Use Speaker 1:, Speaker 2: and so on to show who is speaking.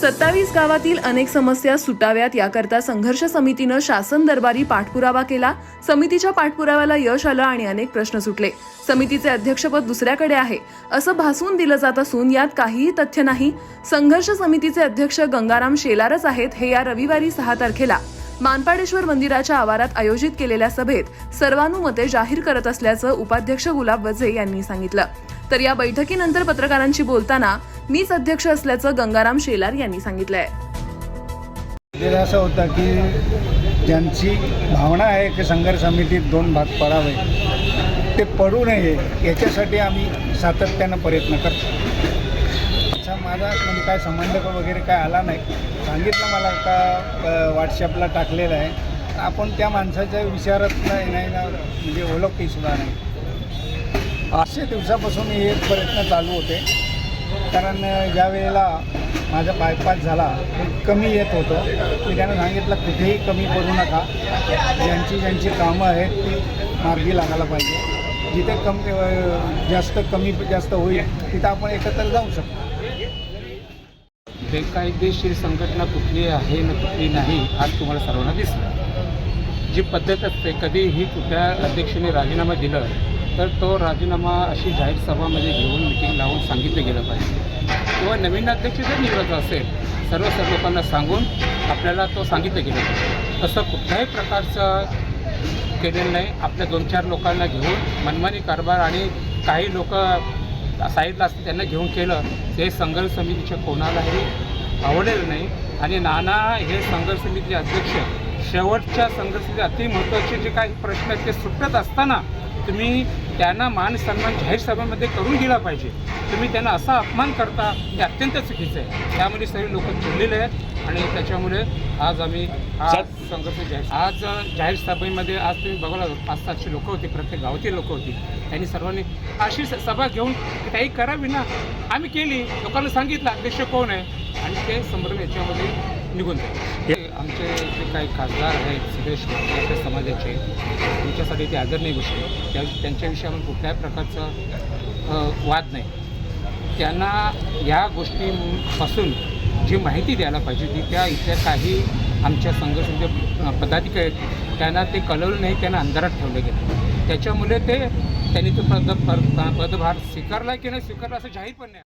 Speaker 1: सत्तावीस गावातील अनेक समस्या सुटाव्यात. याकरता संघर्ष समितीनं शासन दरबारी पाठपुरावा केला. समितीच्या पाठपुराव्याला यश आलं आणि अनेक प्रश्न सुटले. समितीचे अध्यक्षपद दुसऱ्याकडे आहे. असं भासून दिलं जात असून यात काहीही तथ्य नाही. संघर्ष समितीचे अध्यक्ष गंगाराम शेलारच आहेत हे या रविवारी सहा तारखेला. मानपाडेश्वर मंदिराच्या आवारात आयोजित केलेल्या सभेत सर्वानुमते जाहीर करत असल्याचं उपाध्यक्ष गुलाब वझे यांनी सांगितलं. तर या बैठकीनंतर पत्रकारांशी बोलताना मीच अध्यक्ष असल्याचं गंगाराम शेलार यांनी सांगितलंय.
Speaker 2: असं होतं की ज्यांची भावना आहे की संघर्ष समितीत दोन भाग पडावे ते पडू नये याच्यासाठी आम्ही सातत्यानं प्रयत्न करतो. माझा म्हणजे काय संबंध वगैरे काय आला नाही. सांगितलं मला का व्हॉट्सअपला टाकलेलं आहे. आपण त्या माणसाच्या विचारात नाही नाही ना म्हणजे ओळखही सुद्धा नाही. असे दिवसापासून हे प्रयत्न चालू होते. कारण ज्या वेळेला माझा बायपास झाला ते कमी येत होतं. मी त्यांना सांगितलं कुठेही कमी पडू नका. ज्यांची ज्यांची कामं आहेत ती मार्गी लागायला पाहिजे. जिथे कमी जास्त कमी जास्त होईल तिथं आपण एकत्र जाऊ शकतो.
Speaker 3: बेकायदेशीर संघटना कुठली आहे ना कुठली नाही आज तुम्हाला सर्वांना दिसलं. जी पद्धत असते कधीही कुठल्या अध्यक्षाने राजीनामा दिलं तर तो राजीनामा अशी जाहीर सभामध्ये घेऊन मिटिंग लावून सांगितलं गेलं पाहिजे. किंवा नवीन अध्यक्ष जर निवडत असेल सर्व सर्व लोकांना सांगून आपल्याला तो सांगितलं गेलं पाहिजे. तसं कुठल्याही प्रकारचं केलेलं नाही. आपल्या दोन चार लोकांना घेऊन मनमानी कारभार आणि काही लोक साईडला असते त्यांना घेऊन केलं ते संघर्ष समितीच्या कोणालाही आवडलेलं नाही. आणि नाना हे संघर्ष समितीचे अध्यक्ष शेवटच्या संघर्ष समिती अति महत्त्वाचे जे काही प्रश्न आहेत ते सुटत असताना तुम्ही त्यांना मान सन्मान जाहीर सभेमध्ये करून दिला पाहिजे. तुम्ही त्यांना असा अपमान करता हे अत्यंत चुकीचं आहे. त्यामुळे सर्व लोक चिडलेले आहेत आणि त्याच्यामुळे आज आम्ही आज संघर्ष जाहीर आज जाहीर सभेमध्ये आज तुम्ही बघायला पाच सातशे लोक होती प्रत्येक गावातील लोक होती. त्यांनी सर्वांनी अशी स- सभा घेऊन काही करावी ना. आम्ही केली. लोकांना सांगितलं अध्यक्ष कोण आहे? आणि ते संभ्रम याच्यामध्ये निघून जाईल. हे आमचे जे काही खासदार आहेत सुरेश आपल्या समाजाचे तुमच्यासाठी ते आदरणीय गोष्टी त्या त्यांच्याविषयी आम्ही कुठल्याही प्रकारचा वाद नाही. त्यांना या गोष्टीपासून जी माहिती द्यायला पाहिजे ती त्या इथल्या काही आमच्या संघर्षाचे पदाधिकारी आहेत त्यांना ते कळवलं नाही त्यांना अंधारात ठेवलं गेलं. त्याच्यामुळे ते त्यांनी तो पद पद- पदभार स्वीकारला की नाही स्वीकारला असं जाहीर पण नाही.